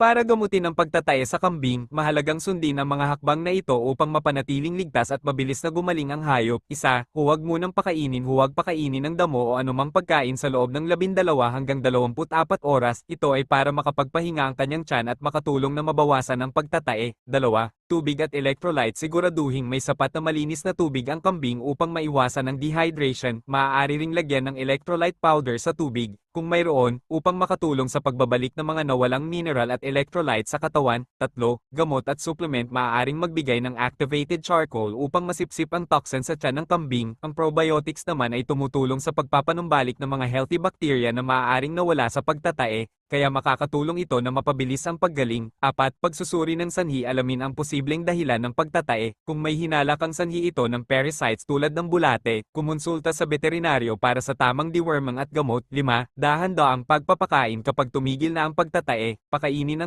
Para gamutin ang pagtatae sa kambing, mahalagang sundin ang mga hakbang na ito upang mapanatiling ligtas at mabilis na gumaling ang hayop. Isa, huwag munang pakainin huwag pakainin ng damo o anumang pagkain sa loob ng 12 hanggang 24 oras. Ito ay para makapagpahinga ang kanyang tiyan at makatulong na mabawasan ang pagtatae. Dalawa, tubig at electrolyte siguraduhing may sapat na malinis na tubig ang kambing upang maiwasan ang dehydration. Maaari ring lagyan ng electrolyte powder sa tubig kung mayroon, upang makatulong sa pagbabalik ng mga nawalang mineral at electrolyte sa katawan. Tatlo, gamot at supplement maaaring magbigay ng activated charcoal upang masipsip ang toxin sa tiyan ng kambing. Ang probiotics naman ay tumutulong sa pagpapanumbalik ng mga healthy bacteria na maaaring nawala sa pagtatae, kaya makakatulong ito na mapabilis ang paggaling. Apat, pagsusuri ng sanhi alamin ang posibleng dahilan ng pagtatae. Kung may hinala kang sanhi ito ng parasites tulad ng bulate, kumonsulta sa veterinaryo para sa tamang deworming at gamot. Lima, dahan-daang pagpapakain kapag tumigil na ang pagtatae, pakainin ng